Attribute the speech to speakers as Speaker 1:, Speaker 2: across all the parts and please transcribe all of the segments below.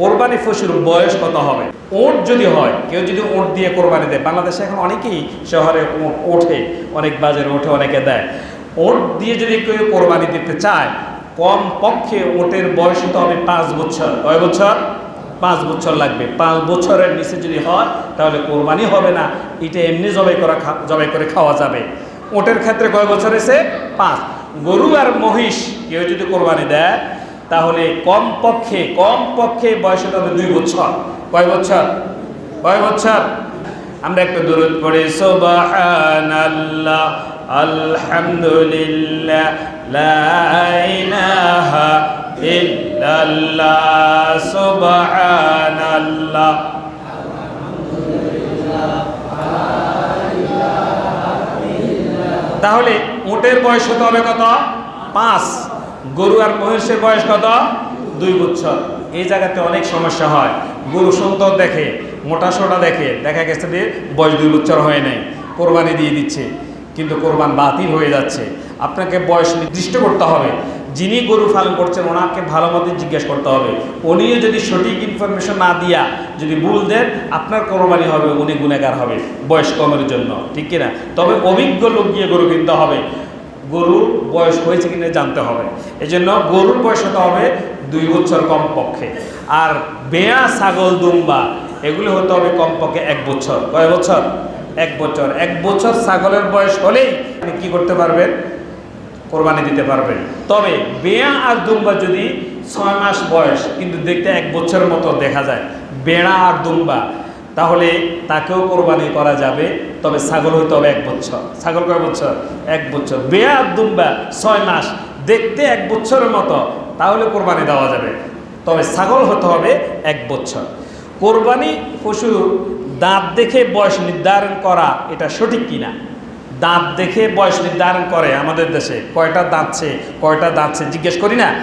Speaker 1: কোরবানি পশুর বয়স কত হবে? ওট যদি হয়, কেউ যদি ওট দিয়ে কোরবানি দেয়, বাংলাদেশে এখন অনেকেই শহরে ওঠে, অনেক বাজারে ওঠে, অনেকে দেয়। ওট দিয়ে যদি কেউ কোরবানি দিতে চায় কম পক্ষে ওটের বয়স হতে হবে পাঁচ বছর। কয় বছর? পাঁচ বছর লাগবে। পাঁচ বছরের নিচে যদি হয়, তাহলে কোরবানি হবে না। এটা এমনি জবাই করা জবাই করে খাওয়া যাবে। ওটের ক্ষেত্রে কয় বছর এসে পাঁচ। গরু আর মহিষ কেউ যদি কোরবানি দেয় তাহলে কম পক্ষে কম পক্ষে বয়স হবে দুই বছর। কয় বছর? কয় বছর? আমরা একটু দূরত পড়ি, সুবহানাল্লাহ, আলহামদুলিল্লাহ, লা ইলাহা ইল্লাল্লাহ, সুবহানাল্লাহ। তাহলে উটের বয়স হতে হবে কত? পাঁচ। গরু আর মহিষের বয়স কত? দুই বছর। এই জায়গাতে অনেক সমস্যা হয়। গরু সুন্দর দেখে, মোটা সোটা দেখে, দেখা গেছে যে বয়স দুই বছর হয় নাই। কোরবানি দিয়ে দিচ্ছে, কিন্তু কোরবান বাতিল হয়ে যাচ্ছে। আপনাকে বয়স নির্দিষ্ট করতে হবে। যিনি গরু পালন করছেন, ওনাকে ভালো মতো জিজ্ঞেস করতে হবে। উনিও যদি সঠিক ইনফরমেশন না দিয়া যদি ভুল দেন, আপনার কোরবানি হবে, উনি গুণাগার হবে, বয়স কমের জন্য। ঠিক কিনা? তবে অভিজ্ঞ লোক গিয়ে গরু কিনতে হবে। গরুর বয়স হয়েছে কিনা জানতে হবে। এই জন্য গরুর বয়স হতে হবে দুই বছর কমপক্ষে। আর বেয়া, ছাগল, দুম্বা, এগুলো হতে হবে কমপক্ষে এক বছর। কয় বছর? এক বছর। এক বছর ছাগলের বয়স হলেই আপনি কী করতে পারবেন? কোরবানি দিতে পারবেন। তবে বেয়া আর দুম্বা যদি ছয় মাস বয়স, কিন্তু দেখতে এক বছরের মতো দেখা যায়। বেড়া আর দুম্বা তাহলে তাকেও কোরবানি করা যাবে, তবে ছাগল হইতে হবে এক বছর। ছাগল কয় বছর? এক বছর। বেয়া দুম্বা, ছয় মাস। দেখতে এক বছরের মতো, তাহলে কোরবানি দেওয়া যাবে। তবে ছাগল হতে হবে এক বছর। কোরবানি পশু দাঁত দেখে বয়স নির্ধারণ করা, এটা সঠিক কিনা? দাঁত দেখে বয়স নির্ধারণ করে আমাদের দেশে। কয়টা দাঁতছে কয়টা দাঁতছে জিজ্ঞেস করি না।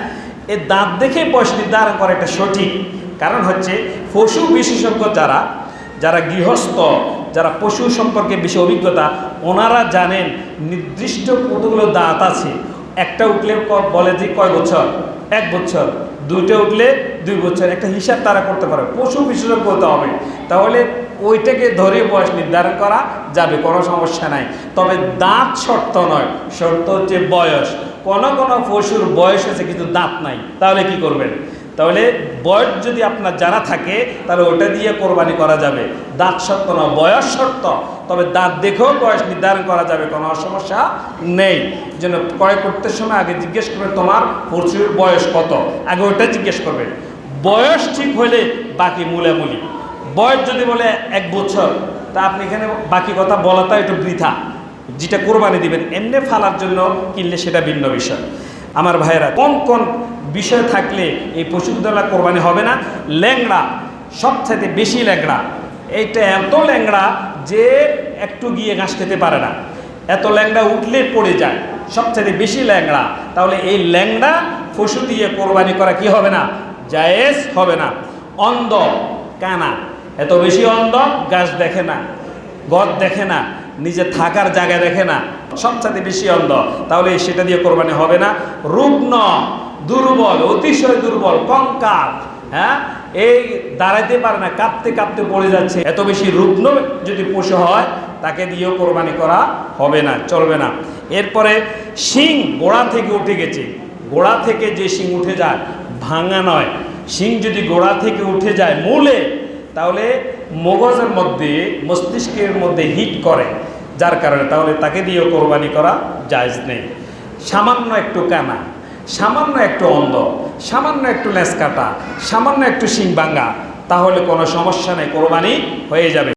Speaker 1: এ দাঁত দেখে বয়স নির্ধারণ করা এটা সঠিক। কারণ হচ্ছে, পশু বিশেষজ্ঞ যারা যারা গৃহস্থ, যারা পশু সম্পর্কে বেশি অভিজ্ঞতা, ওনারা জানেন নির্দিষ্ট কতগুলো দাঁত আছে। একটা উঠলে বলে যে কয় বছর? এক বছর। দুইটা উঠলে দুই বছর। একটা হিসাব তারা করতে পারে। পশু বিশেষজ্ঞ হতে হবে। তাহলে ওইটাকে ধরে বয়স নির্ধারণ করা যাবে, কোনো সমস্যা নাই। তবে দাঁত শর্ত নয়, শর্ত হচ্ছে বয়স। কোন কোন পশুর বয়স আছে, কিন্তু দাঁত নাই। তাহলে কি করবেন? তাহলে বয়স যদি আপনার জানা থাকে, তাহলে ওটা দিয়ে কোরবানি করা যাবে। দাঁত শর্ত নয়, বয়স শর্ত তবে দাঁত দেখেও বয়স নির্ধারণ করা যাবে, কোনো সমস্যা নেই। যেন ক্রয় করতে সময় আগে জিজ্ঞেস করবে, তোমার পশুর বয়স কত? আগে ওটা জিজ্ঞেস করবে। বয়স ঠিক হলে বাকি মূলামূলি। বয়স যদি বলে এক বছর, তা আপনি এখানে বাকি কথা বলাটা একটু বৃথা। যেটা কোরবানি দিবেন, এমনি ফালার জন্য কিনলে সেটা ভিন্ন বিষয়। আমার ভাইয়েরা, কোন কোন বিষয় থাকলে এই পশুদলা কোরবানি হবে না। ল্যাংড়া সবথেকে বেশি ল্যাংড়া। এইটা এত ল্যাংড়া যে একটু গিয়ে ঘাস খেতে পারে না। এত ল্যাংড়া উঠলে পড়ে যায়। সবচেয়ে বেশি ল্যাংড়া। তাহলে এই ল্যাংড়া পশু দিয়ে কোরবানি করা কি হবে না? জায়েজ হবে না। অন্ধ, কানা। এত বেশি অন্ধ, গাছ দেখে না, গদ দেখে না, নিজে থাকার জায়গা দেখে না। সবচেয়ে বেশি অন্ধ। তাহলে সেটা দিয়ে কোরবানি হবে না। রুগ্ন দুর্বল, অতিশয় দুর্বল, কঙ্কাল হ্যাঁ? এই দাঁড়াইতে পারে না, কাঁপতে কাঁপতে পড়ে যাচ্ছে। এত বেশি রুগ্ন যদি পশু হয়, তাকে দিয়েও কোরবানি করা হবে না, চলবে না। এরপরে শিং গোড়া থেকে উঠে গেছে। গোড়া থেকে যে শিং উঠে যায়, ভাঙা নয়। শিং যদি গোড়া থেকে উঠে যায় মূলে, তাহলে মগজের মধ্যে, মস্তিষ্কের মধ্যে হিট করে। যার কারণে তাহলে তাকে দিয়েও কোরবানি করা জায়জ নেই। সামান্য একটু কানা। সামান্য একটু অন্ধ, সামান্য একটু লেস কাটা সামান্য একটু শিং ভাঙ্গা, তাহলে কোনো সমস্যা নেই, কোরবানি হয়ে যাবে।